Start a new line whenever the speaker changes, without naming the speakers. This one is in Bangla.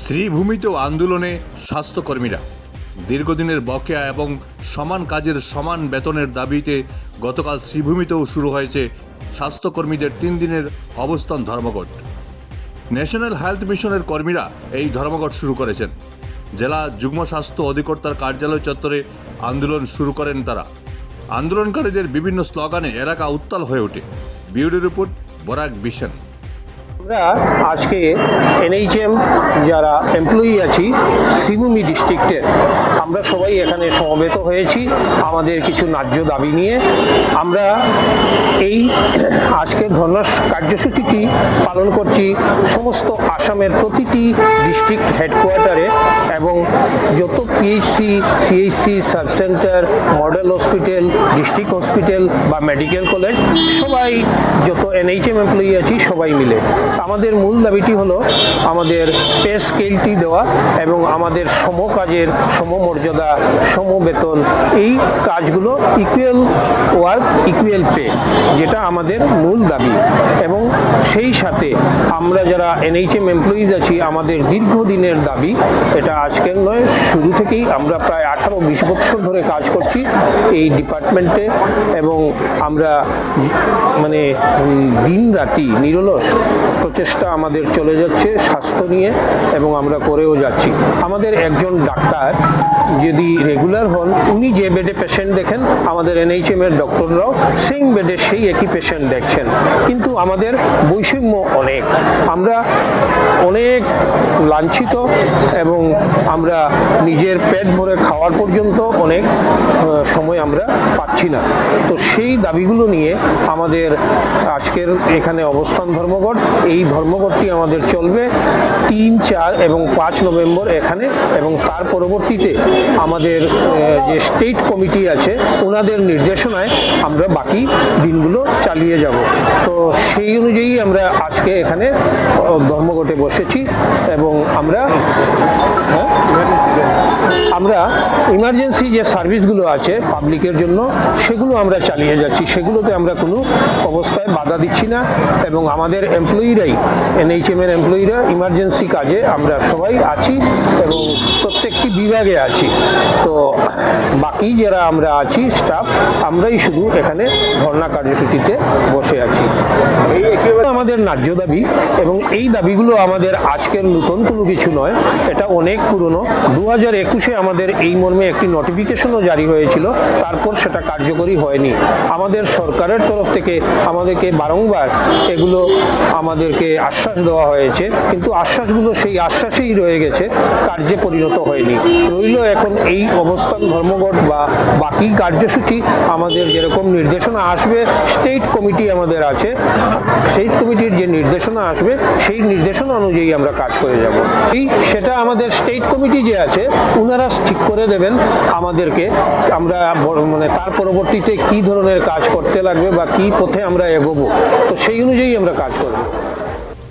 শ্রীভূমিতেও আন্দোলনে স্বাস্থ্যকর্মীরা দীর্ঘদিনের বকেয়া এবং সমান কাজের সমান বেতনের দাবিতে গতকাল শ্রীভূমিতেও শুরু হয়েছে স্বাস্থ্যকর্মীদের তিন দিনের অবস্থান ধর্মঘট। ন্যাশনাল হেলথ মিশনের কর্মীরা এই ধর্মঘট শুরু করেছেন। জেলা যুগ্ম স্বাস্থ্য অধিকর্তার কার্যালয় চত্বরে আন্দোলন শুরু করেন তারা। আন্দোলনকারীদের বিভিন্ন স্লোগানে এলাকা উত্তাল হয়ে ওঠে। Bureau report Barak vision.
আমরা আজকে এনএইচএম যারা এমপ্লয়ি আছি শ্রীভূমি ডিস্ট্রিক্টের আমরা সবাই এখানে সমবেত হয়েছি আমাদের কিছু ন্যায্য দাবি নিয়ে। আমরা এই আজকের ধর্ণা কার্যসূচিটি পালন করছি সমস্ত আসামের প্রতিটি ডিস্ট্রিক্ট হেডকোয়ার্টারে এবং যত PHC CHC sub centre model hospital district hospital বা মেডিকেল কলেজ সবাই যত এনএইচএম এমপ্লয়ি আছি সবাই মিলে। আমাদের মূল দাবিটি হলো আমাদের পে স্কেলটি দেওয়া এবং আমাদের সমকাজের সম সমমর্যাদা সমবেতন, এই কাজগুলো ইকুয়াল ওয়ার্ক ইকুয়াল পে যেটা আমাদের মূল দাবি। এবং সেই সাথে আমরা যারা এনএইচএম এমপ্লয়িজ আছি, আমাদের দীর্ঘদিনের দাবি, এটা আজকের নয়, শুরু থেকেই আমরা প্রায় আঠারো বিশ বছর ধরে কাজ করছি এই ডিপার্টমেন্টে এবং আমরা মানে দিন রাতি নিরলস প্রচেষ্টা আমাদের চলে যাচ্ছে স্বাস্থ্য নিয়ে, এবং আমরা করেও যাচ্ছি। আমাদের একজন ডাক্তার যদি রেগুলার হন, উনি যে বেডে পেশেন্ট দেখেন, আমাদের এনএইচএম এর ডক্টররাও সেম বেডে সেই একই পেশেন্ট দেখছেন। কিন্তু আমাদের বৈষম্য অনেক। আমরা অনেক লাঞ্ছিত এবং আমরা নিজের পেট ভরে খাওয়ার পর্যন্ত অনেক সময় আমরা পাচ্ছি না। তো সেই দাবিগুলো নিয়ে আমাদের আজকের এখানে অবস্থান ধর্মঘট, এই ধর্মঘটটি আমাদের চলবে তিন চার এবং পাঁচ নভেম্বর এখানে এবং তার পরবর্তীতে আমাদের যে স্টেট কমিটি আছে, ওনাদের নির্দেশনায় আমরা বাকি দিনগুলো চালিয়ে যাব তো সেই অনুযায়ী আমরা আজকে এখানে ধর্মঘটে বসেছি এবং আমরা হ্যাঁ? আমরা ইমার্জেন্সি যে সার্ভিসগুলো আছে পাবলিকের জন্য, সেগুলো আমরা চালিয়ে যাচ্ছি সেগুলোতে আমরা কোনো অবস্থায় বাধা দিচ্ছি না এবং আমাদের এমপ্লয়িরাই এনএইচএম এর এমপ্লয়িরা ইমার্জেন্সি কাজে আমরা সবাই আছি এবং প্রত্যেকটি বিভাগে আছি। তো বাকি যারা আমরা আছি স্টাফ আমরাই শুধু এখানে ধর্ণা কার্যসূচিতে বসে আছি। এই একেবারে আমাদের ন্যায্য দাবি এবং এই দাবিগুলো আমাদের আজকের নতুন কোনো কিছু নয়, এটা অনেক পুরনো। দু হাজার একুশে আমাদের এই মর্মে একটি নোটিফিকেশনও জারি হয়েছিল, তারপর সেটা কার্যকরী হয়নি। আমাদের সরকারের তরফ থেকে আমাদেরকে বারংবার এগুলো আমাদেরকে আশ্বাস দেওয়া হয়েছে, কিন্তু আশ্বাসগুলো সেই আশ্বাসেই রয়ে গেছে, কার্যে পরিণত হয়নি। রইল এখন এই অবস্থান, ধর্মঘট বা বাকি কার্যসূচি। আমাদের যেরকম নির্দেশনা আসবে স্টেট কমিটি আমাদের আছে। সেই কমিটির যে নির্দেশনা আসবে, সেই নির্দেশনা অনুযায়ী আমরা কাজ করে যাব। এই সেটা আমাদের স্টেট কমিটি যে আছে ওনারা ঠিক করে দেবেন আমাদেরকে, আমরা মানে তার পরবর্তীতে কি ধরনের কাজ করতে লাগবে বা কি পথে আমরা এগোবো। তো সেই অনুযায়ী আমরা কাজ করব।